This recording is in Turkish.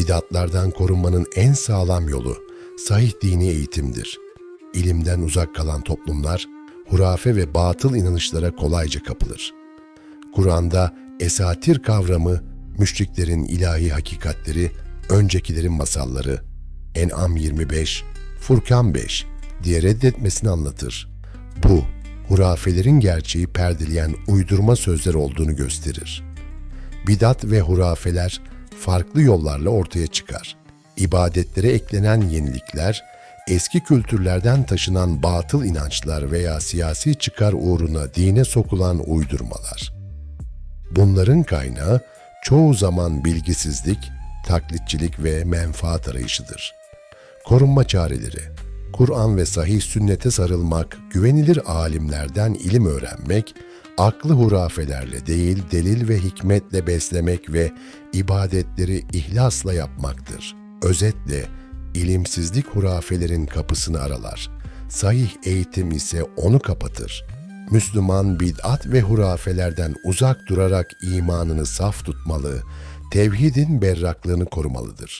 Bidatlardan korunmanın en sağlam yolu sahih dini eğitimdir. İlimden uzak kalan toplumlar hurafe ve batıl inanışlara kolayca kapılır. Kur'an'da esatir kavramı, müşriklerin ilahi hakikatleri, öncekilerin masalları, En'am 25, Furkan 5 diye reddetmesini anlatır. Bu, hurafelerin gerçeği perdeleyen uydurma sözler olduğunu gösterir. Bidat ve hurafeler farklı yollarla ortaya çıkar. İbadetlere eklenen yenilikler, eski kültürlerden taşınan batıl inançlar veya siyasi çıkar uğruna dine sokulan uydurmalar. Bunların kaynağı çoğu zaman bilgisizlik, taklitçilik ve menfaat arayışıdır. Korunma çareleri Kur'an ve sahih sünnete sarılmak, güvenilir alimlerden ilim öğrenmek, aklı hurafelerle değil delil ve hikmetle beslemek ve ibadetleri ihlasla yapmaktır. Özetle, ilimsizlik hurafelerin kapısını aralar. Sahih eğitim ise onu kapatır. Müslüman bid'at ve hurafelerden uzak durarak imanını saf tutmalı, tevhidin berraklığını korumalıdır.